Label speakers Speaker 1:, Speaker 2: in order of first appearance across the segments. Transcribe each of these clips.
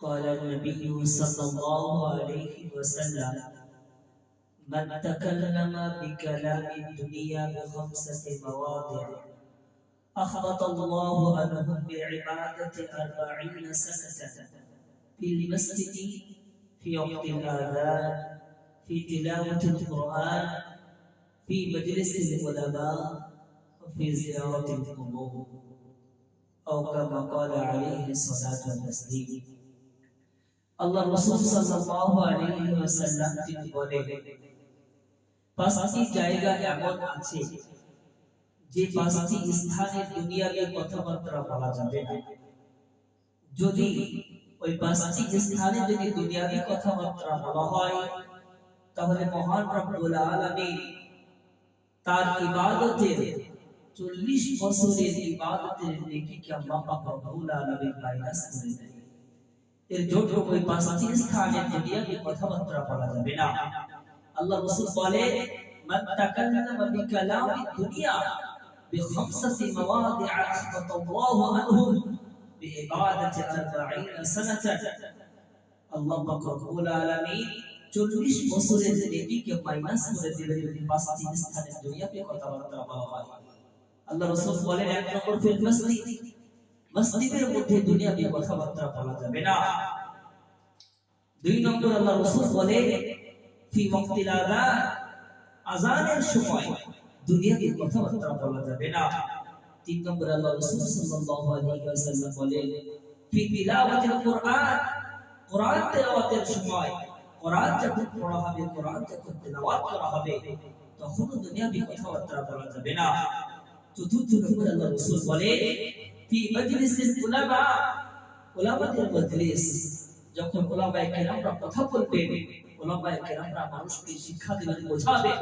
Speaker 1: قال النبي صلى الله عليه وسلم من تكلم بكلام الدنيا بخمسة مواضع أخبط الله عنهم بعبادة أربعين سنة في المسجد في وقت الآذان في تلاوة القرآن في مجلس العلماء وفي زيارة القبور. أو كما قال عليه الصلاة والتسليم. আল্লাহ রসুল সাল্লাল্লাহু আলাইহি ওয়াসাল্লাম তিনি বলেন, পাঁচটি জায়গা এমন আছে যে পাঁচটি স্থানে দুনিয়াবি কথাবার্তা বলা যাবে না। যদি ওই পাঁচটি স্থানে যদি দুনিয়াবি কথাবার্তা বলা হয়, তাহলে মহান রব্বুল আলামিন তার ইবাদতের 40 বছরের ইবাদতের নেকিকে আল্লাহ রব্বুল আলামিন মাইনাস করে দেয় এর জন্য ওই পাঁচটি স্থানে দুনিয়াবি কথাবার্তা বলা যাবে না। আল্লাহ রাসূল বলে, মান তাকাল্লামা বিকালামি দুনিয়া বিখামসাতি মাওয়াদি'a আখবাতাল্লাহু আনহুম বিইবাদাতি 40 সানাতান। আল্লাহ পাক রব্বুল আলামিন 40 বছরের নেকিকে মাইনাস করে দিবেন যদি পাঁচটি স্থানে দুনিয়াবি কথাবার্তা বলা হয়। আল্লাহ রাসূল বলেন, এক নম্বর ফিল মসজিদ মসজিদের মধ্যে দুনিয়াবি কথাবার্তা বলা যাবে না। দুই নম্বর আল্লাহ রাসূল বলে ফি ওয়াক্তিল আযান আযানের সময় দুনিয়াবি কথাবার্তা বলা যাবে না। তিন নম্বর আল্লাহ রাসূল সাল্লাল্লাহু আলাইহি ওয়াসাল্লাম বলে ফি তিলাওয়াতিল কুরআন, কোরআন তেলাওয়াতের সময়, কোরআন যখন পড়া হবে, কোরআন যখন তেলাওয়াত করা হবে তখন দুনিয়াবি কথাবার্তা বলা যাবে না। চতুর্থ নম্বর আল্লাহ রাসূল বলে ফি মাজলিসিল উলামা উলামাদের মজলিস। যখন উলামায়ে কেরামরা কথা বলবেন উলামায়ে কেরামরা মানুষকে শিক্ষা দেবেন, বোঝাবে,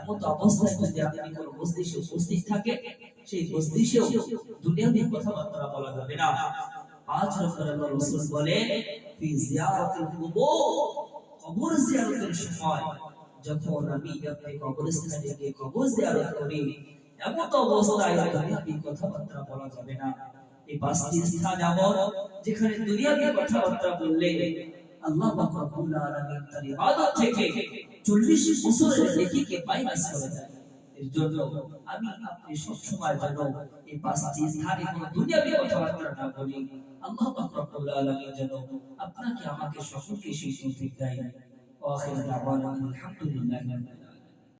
Speaker 1: এমন অবস্থায় যদি আপনি কোনো মজলিসে উপস্থিত থাকে, সেই মজলিসেও দুনিয়াবি কথাবার্তা বলা যাবে না। পাঁচ নম্বর আল্লাহ রাসূল বলে, ফি জিয়ারাতিল কুবুর কবর জিয়ারতের সময়, যখন আমি আপনি কবরস্থানে গিয়ে কবর জিয়ারত করি এমন অবস্থায় দুনিয়াবি কথাবার্তা বলা যাবে না। এই পাঁচটি স্থান এমন যেখানে দুনিয়াবি কথাবার্তা বললে আল্লাহ পাক রব্বুল আলামিন তার ইবাদত থেকে 40 বছরের নেকিকে মাইনাস করে দেয় এর জন্য আমি আপনি সব সময় পাঁচটি স্থানে কোনো কথাবার্তা না বলি। আল্লাহ পাক রব্বুল আলামিন যেন আপনাকে আমাকে সকলকে সেই তৌফিক দেয় ওয়া আখির দাওয়ানা আলহামদুলিল্লাহি।